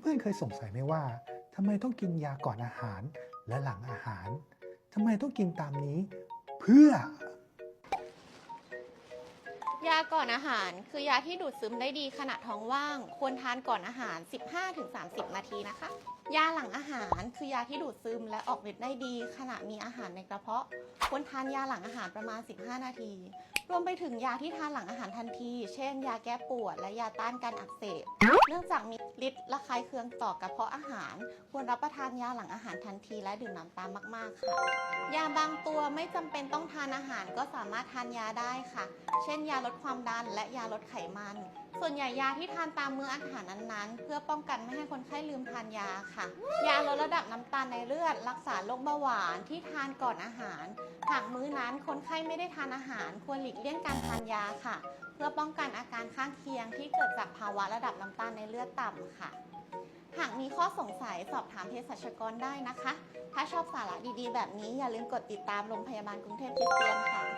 เพื่อนๆเคยสงสัยไหมว่าทำไมต้องกินยาก่อนอาหารและหลังอาหารทำไมต้องกินตามนี้ เพื่อาก่อนอาหาร คือยาที่ดูดซึมได้ดีขณะท้องว่าง ควรทานก่อนอาหาร 15-30 นาทีนะคะ ยาหลังอาหารคือยาที่ดูดซึมและออกฤทธิ์ได้ดีขณะมีอาหารในกระเพาะ ควรทานยาหลังอาหารประมาณ 15 นาที รวมไปถึงยาที่ทานหลังอาหารทันที เช่น ยาแก้ปวด และยาต้านการอักเสบ เนื่องจากมีฤทธิ์ระคายเคืองต่อกระเพาะอาหาร ควรรับประทานยาหลังอาหารทันทีและดื่มน้ำตามมาก ๆ ค่ะ ยาบาง วไม่จำเป็นต้องทานอาหารก็สามารถทานยาได้ค่ะ เช่น ยาลดความดันและยาลดไขมัน ส่วนใหญ่ยาที่ทานตามมื้ออาหารนั้นๆ เพื่อป้องกันไม่ให้คนไข้ลืมทานยาค่ะ ยาลดระดับน้ำตาลในเลือด รักษาโรคเบาหวานที่ทานก่อนอาหาร หากมื้อนั้นคนไข้ไม่ได้ทานอาหาร ควรหลีกเลี่ยงการทานยาค่ะ เพื่อป้องกันอาการข้างเคียงที่เกิดจากภาวะระดับน้ำตาลในเลือดต่ำค่ะ หากมีข้อสงสัยสอบถามเภสัชกรได้นะคะ ถ้าชอบสาระดีๆ แบบนี้อย่าลืมกดติดตามโรงพยาบาลกรุงเทพคริสเตียนค่ะ